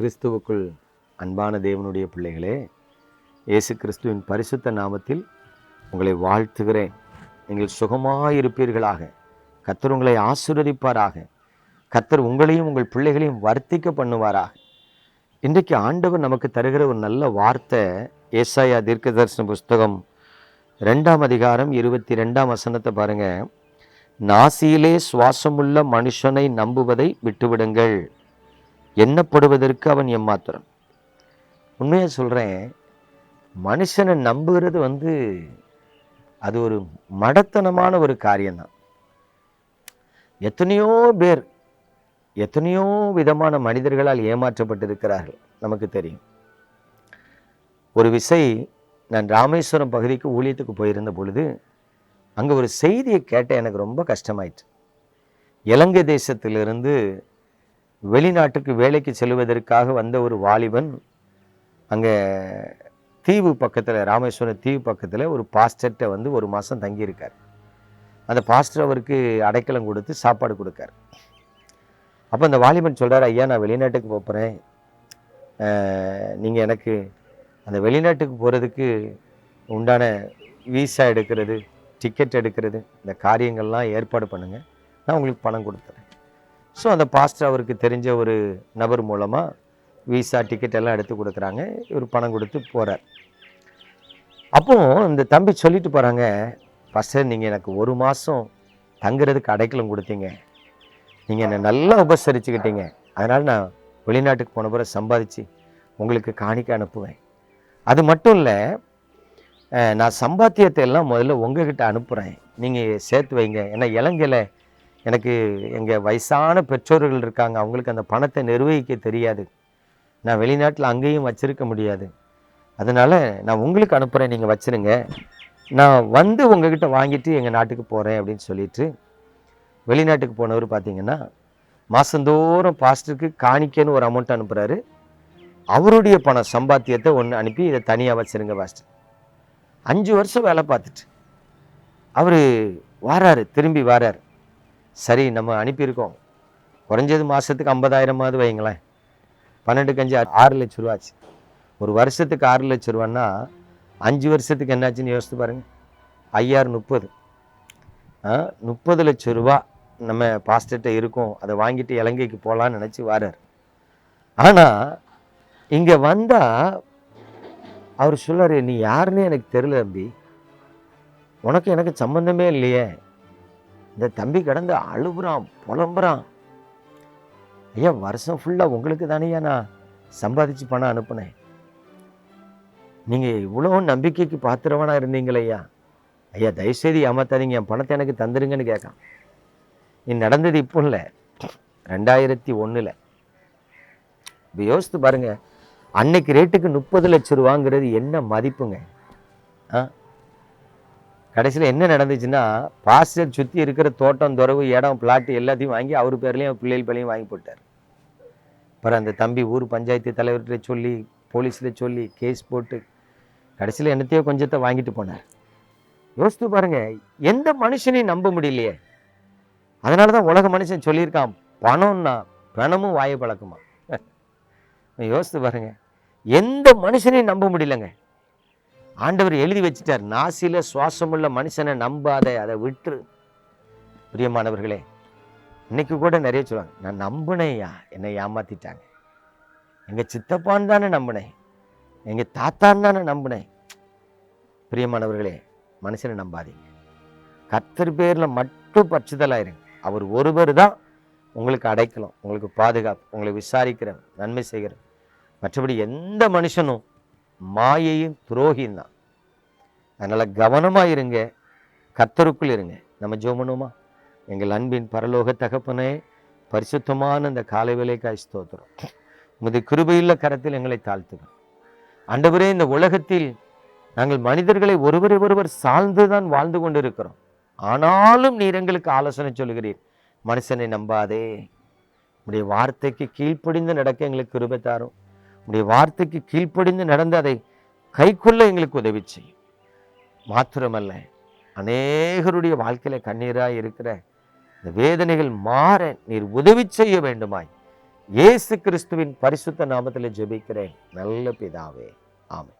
கிறிஸ்துவுக்குள் அன்பான தேவனுடைய பிள்ளைகளே இயேசு கிறிஸ்துவின் பரிசுத்த நாமத்தில் உங்களை வாழ்த்துகிறேன். நீங்கள் சுகமாயிருப்பீர்களாக. கத்தர் உங்களை ஆசீர்வதிப்பாராக. கத்தர் உங்களையும் உங்கள் பிள்ளைகளையும் வர்த்திக்க பண்ணுவாராக. இன்றைக்கு ஆண்டவர் நமக்கு தருகிற ஒரு நல்ல வார்த்தை ஏசாயா தீர்க்கதரிசன புஸ்தகம் ரெண்டாம் அதிகாரம் இருபத்தி ரெண்டாம் வசனத்தை பாருங்கள் நாசியிலே சுவாசமுள்ள மனுஷனை நம்புவதை விட்டுவிடுங்கள். எண்ணப்படுவதற்கு அவன் எம்மாத்திரம் உண்மையாக சொல்கிறேன் மனுஷனை நம்புகிறது வந்து அது ஒரு மடத்தனமான ஒரு காரியம்தான். எத்தனையோ பேர் எத்தனையோ விதமான மனிதர்களால் ஏமாற்றப்பட்டிருக்கிறார்கள் நமக்கு தெரியும். ஒரு விசை நான் ராமேஸ்வரம் பகுதிக்கு ஊழியத்துக்கு போயிருந்த பொழுது அங்கே ஒரு செய்தியை கேட்ட எனக்கு ரொம்ப கஷ்டமாயிற்று. இலங்கை தேசத்திலிருந்து வெளிநாட்டுக்கு வேலைக்கு செல்வதற்காக வந்த ஒரு வாலிபன் அங்கே தீவு பக்கத்தில் ராமேஸ்வரம் தீவு பக்கத்தில் ஒரு பாஸ்டர்கிட்ட வந்து ஒரு மாதம் தங்கியிருக்கார். அந்த பாஸ்டர் அவருக்கு அடைக்கலம் கொடுத்து சாப்பாடு கொடுக்கார். அப்போ அந்த வாலிபன் சொல்கிறார் ஐயா நான் வெளிநாட்டுக்கு போகிறேன் நீங்கள் எனக்கு அந்த வெளிநாட்டுக்கு போகிறதுக்கு உண்டான வீசா எடுக்கிறது டிக்கெட் எடுக்கிறது இந்த காரியங்கள்லாம் ஏற்பாடு பண்ணுங்கள் நான் உங்களுக்கு பணம் கொடுத்துறேன். ஸோ அந்த பாஸ்டர் அவருக்கு தெரிஞ்ச ஒரு நபர் மூலமாக விசா டிக்கெட் எல்லாம் எடுத்து கொடுக்குறாங்க. இவர் பணம் கொடுத்து போகிறார் அப்போ இந்த தம்பி சொல்லிட்டு போகிறாங்க பாஸ்டர் நீங்கள் எனக்கு ஒரு மாதம் தங்குறதுக்கு அடைக்கலம் கொடுத்தீங்க. நீங்கள் என்னை நல்லா உபசரிச்சுக்கிட்டீங்க. அதனால் நான் வெளிநாட்டுக்கு போன பிறகு சம்பாதிச்சு உங்களுக்கு காணிக்க அனுப்புவேன். அது மட்டும் இல்லை நான் சம்பாத்தியத்தை எல்லாம் முதல்ல உங்ககிட்ட அனுப்புகிறேன் நீங்கள் சேர்த்து வைங்க. ஏன்னா இலங்கையில் எனக்கு எங்கள் வயசான பெற்றோர்கள் இருக்காங்க அவங்களுக்கு அந்த பணத்தை நிர்வகிக்க தெரியாது. நான் வெளிநாட்டில் அங்கேயும் வச்சிருக்க முடியாது. அதனால் நான் உங்களுக்கு அனுப்புகிறேன் நீங்கள் வச்சிருங்க. நான் வந்து உங்ககிட்ட வாங்கிட்டு எங்கள் நாட்டுக்கு போகிறேன் அப்படின்னு சொல்லிட்டு வெளிநாட்டுக்கு போனவர் பார்த்தீங்கன்னா மாதந்தோறும் பாஸ்டருக்கு காணிக்கன்னு ஒரு அமௌண்ட் அனுப்புகிறாரு அவருடைய பணம் சம்பாத்தியத்தை ஒன்று அனுப்பி இதை தனியாக வச்சுருங்க பாஸ்டர். அஞ்சு வருஷம் வேலை பார்த்துட்டு. அவர் வாராரு திரும்பி வாராரு. சரி நம்ம அனுப்பியிருக்கோம். குறைஞ்சது மாதத்துக்கு ஐம்பதாயிரமாவது வைங்களேன் பன்னெண்டுக்கு அஞ்சு ஆறு லட்ச ரூபா ஆச்சு ஒரு வருஷத்துக்கு ஆறு லட்ச ரூபான்னா அஞ்சு வருஷத்துக்கு என்னாச்சுன்னு யோசித்து பாருங்கள் ஐயாறு முப்பது. முப்பது லட்ச ரூபா நம்ம பாஸ்டர்கிட்ட இருக்கும். அதை வாங்கிட்டு இலங்கைக்கு போகலான்னு நினச்சி வாரார். ஆனால் இங்கே வந்தால் அவர் சொல்லார் நீ யாருன்னு எனக்கு தெரியல தம்பி. உனக்கு எனக்கு சம்மந்தமே இல்லையே. இந்த தம்பி கிடந்து அழுகுறான் புலம்புறான். ஐயா வருஷம் ஃபுல்லாக உங்களுக்கு தானேயா நான் சம்பாதிச்சு பணம் அனுப்புனேன்? நீங்கள் இவ்வளோ நம்பிக்கைக்கு பாத்திரவனா இருந்தீங்களையா ஐயா. தயவுசெய்து ஏமாத்தாதீங்க என் பணத்தை எனக்கு தந்துருங்கன்னு கேட்கான் நீ நடந்தது இப்போ இல்லை ரெண்டாயிரத்தி ஒன்றில் இப்போ யோசித்து பாருங்க அன்னைக்கு ரேட்டுக்கு முப்பது லட்ச ரூபாங்கிறது என்ன மதிப்புங்க? ஆ? கடைசியில் என்ன நடந்துச்சுன்னா பாஸ்டர் சுற்றி இருக்கிற தோட்டம் துறவு இடம் பிளாட்டு எல்லாத்தையும் வாங்கி அவர் பேர்லேயும் பிள்ளைகள் பேர்லையும் வாங்கி போட்டார். அப்புறம் அந்த தம்பி ஊர் பஞ்சாயத்து தலைவர்கிட்ட சொல்லி போலீஸில் சொல்லி கேஸ் போட்டு கடைசியில் என்னத்தையோ கொஞ்சத்தை வாங்கிட்டு போனார். யோசித்து பாருங்க எந்த மனுஷனையும் நம்ப முடியலையே. அதனால தான் உலக மனுஷன் சொல்லியிருக்கான் பணம்னா பணமும் வாயை பழக்கமா? யோசித்து பாருங்க எந்த மனுஷனையும் நம்ப முடியலங்க. ஆண்டவர் எழுதி வச்சிட்டார் நாசில சுவாசமுள்ள மனுஷனை நம்பாத அதை விட்டுரு. பிரியமானவர்களே இன்னைக்கு கூட நிறைய சொல்லுவாங்க நான் நம்பினேயா என்னை ஏமாத்திட்டாங்க. எங்கள் சித்தப்பான்னு தானே நம்பினேன் எங்கள் தாத்தான்னு தானே நம்பினேன். பிரியமானவர்களே மனுஷனை நம்பாதீங்க. கத்தர் பேரில் மட்டும் பற்றுதலாயிருங்க அவர் ஒருவர் தான் உங்களுக்கு அடைக்கலாம் உங்களுக்கு பாதுகாப்பு உங்களை விசாரிக்கிற நன்மை செய்கிற மற்றபடி எந்த மனுஷனும் மாயையும் துரோகியும் தான். அதனால் கவனமாக இருங்க. கர்த்தருக்குள் இருங்க. நம்ம ஜோமனுமா எங்கள் அன்பின் பரலோக தகப்பனே பரிசுத்தமான இந்த காலை வேலைக்காய் ஸ்தோத்திரம். உமது கிருபையுள்ள கரத்தில் எங்களை தாழ்த்துகிறோம் அண்டவரே இந்த உலகத்தில் நாங்கள் மனிதர்களை ஒருவரை ஒருவர் சார்ந்து தான் வாழ்ந்து கொண்டிருக்கிறோம். ஆனாலும் நீர் எங்களுக்கு ஆலோசனை சொல்லுகிறீர் மனுஷனை நம்பாதே. உடைய வார்த்தைக்கு கீழ்ப்படிந்து நடக்க எங்களுக்கு கிருபை தாரும். உடைய வார்த்தைக்கு கீழ்ப்படிந்து நடந்து அதை கைக்கொள்ள எங்களுக்கு உதவி செய்யும். மாத்திரமல்ல அநேகருடைய வாழ்க்கையில கண்ணீராய் இருக்கிற இந்த வேதனைகள் மாற நீர் உதவி செய்ய வேண்டுமாய். இயேசு கிறிஸ்துவின் பரிசுத்த நாமத்தில் ஜெபிக்கிறேன். நல்ல பிதாவே. ஆமை